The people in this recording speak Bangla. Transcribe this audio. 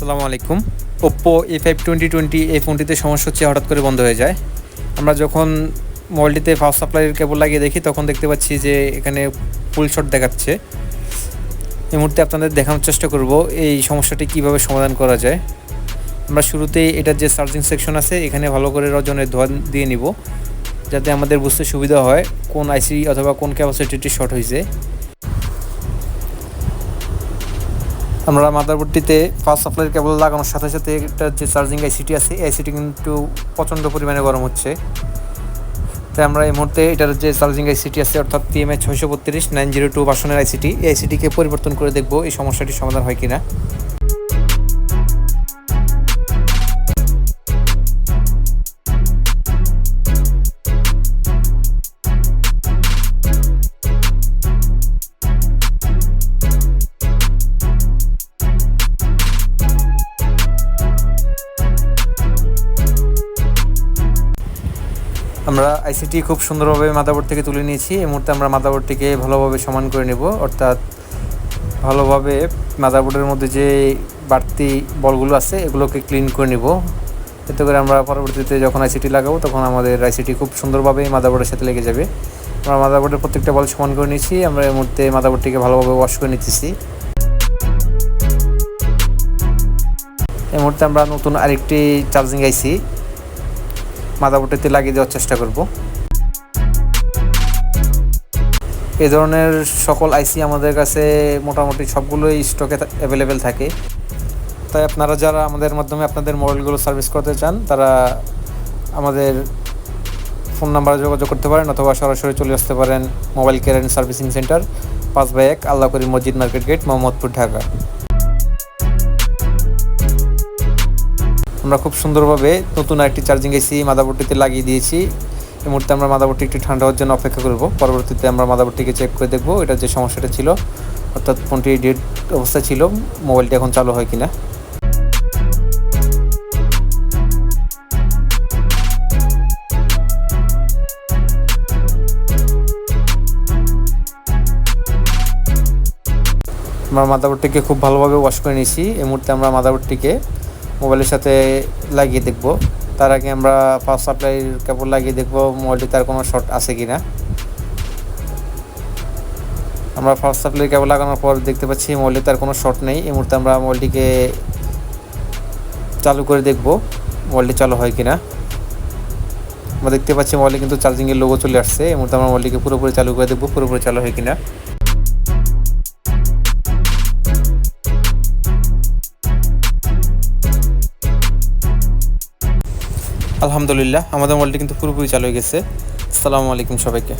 আসসালামু আলাইকুম। Oppo A five twenty twenty এই ফোনটিতে সমস্যা হচ্ছে, হঠাৎ করে বন্ধ হয়ে যায়। আমরা যখন মোবাইলটিতে ফাস্ট সাপ্লাইয়ের কেবল লাগিয়ে দেখি, তখন দেখতে পাচ্ছি যে এখানে ফুল শট দেখাচ্ছে। এই মুহূর্তে আপনাদের দেখানোর চেষ্টা করব, এই সমস্যাটি কীভাবে সমাধান করা যায়। আমরা শুরুতেই এটার যে চার্জিং সেকশন আছে, এখানে ভালো করে রজনের ধোয়া দিয়ে নিব, যাতে আমাদের বুঝতে সুবিধা হয় কোন আইসি অথবা কোন ক্যাপাসিটিটি শর্ট হয়েছে। আমরা মাদারবোর্ডটিতে ফার্স্ট সাপ্লাইয়ের কেবল লাগানোর সাথে সাথে এটার যে চার্জিং আইসিটি আছে, এই আইসিটি কিন্তু প্রচণ্ড পরিমাণে গরম হচ্ছে। তাই আমরা এই মুহূর্তে এটার যে চার্জিং আইসিটি আছে, অর্থাৎ টিএমএ ছয়শো বত্রিশ নাইন জিরো টু বাসনের আইসিটি এই আইসিটিকে পরিবর্তন করে দেখব এই সমস্যাটি সমাধান হয় কিনা। আমরা আইসিটি খুব সুন্দরভাবে মাদাবোর্ড থেকে তুলে নিয়েছি। এই মুহূর্তে আমরা মাদাবোর্ডটিকে ভালোভাবে সমান করে নেব। অর্থাৎ ভালোভাবে মাদারবোর্ডের মধ্যে যে বাড়তি বলগুলো আছে, এগুলোকে ক্লিন করে নিব। এতে করে আমরা পরবর্তীতে যখন আইসিটি লাগাবো, তখন আমাদের আইসিটি খুব সুন্দরভাবে মাদাবোর্ডের সাথে লেগে যাবে। আমরা মাদারবোর্ডের প্রত্যেকটা বল সমান করে নিয়েছি। আমরা এই মুহূর্তে মাদাবোর্ডটিকে ভালোভাবে ওয়াশ করে নিতেছি। এই মুহূর্তে আমরা নতুন আরেকটি চার্জিং আইসি মাদাবোর্ডটিতে লাগিয়ে দেওয়ার চেষ্টা করব। এ ধরনের সকল আইসি আমাদের কাছে মোটামুটি সবগুলোই স্টকে অ্যাভেলেবেল থাকে। তাই আপনারা যারা আমাদের মাধ্যমে আপনাদের মোবাইলগুলো সার্ভিস করতে চান, তারা আমাদের ফোন নাম্বারে যোগাযোগ করতে পারেন অথবা সরাসরি চলে আসতে পারেন mobile care and servicing centre, পাঁচ বাই এক আল্লাহ করি মসজিদ, মার্কেট গেট, মোহাম্মদপুর, ঢাকা। আমরা খুব সুন্দরভাবে নতুন একটি চার্জিং এসি মাদাবোর্ডটিতে লাগিয়ে দিয়েছি। এই মুহূর্তে আমরা মাদাবোর্ডটি একটু ঠান্ডা হওয়ার জন্য অপেক্ষা করব। পরবর্তীতে আমরা মাদাবোর্ডটিকে চেক করে দেখব এটা যে সমস্যাটা ছিল। অর্থাৎ ফোনটি ডেড অবস্থা ছিল, মোবাইলটি এখন চালু হয় কিনা। আমরা মাদাবোর্ডটিকে খুব ভালোভাবে ওয়াশ করে নিয়েছি। এই মুহূর্তে আমরা মাদাবোর্ডটিকে মোবাইলের সাথে লাগিয়ে দেখব। তার আগে আমরা ফার্স্ট সাপ্লাইয়ের কেবল লাগিয়ে দেখব, মোবাইলটি তার কোনো শর্ট আছে কি না আমরা ফার্স্ট সাপ্লাই কেবল লাগানোর পর দেখতে পাচ্ছি মোবাইলটি তার কোনো শর্ট নেই। এই মুহূর্তে আমরা মোবাইলটিকে চালু করে দেখব, মোবাইলটি চালু হয় কি না আমরা দেখতে পাচ্ছি মোবাইলে কিন্তু চার্জিংয়ের লোগো চলে আসছে। এই মুহূর্তে আমরা মোবাইলটিকে পুরোপুরি চালু করে দেখব, পুরোপুরি চালু হয় কিনা। আলহামদুলিল্লাহ আমাদের মোবাইলটি কিন্তু পুরোপুরি চালু হয়ে গেছে। আসসালামু আলাইকুম সবাইকে।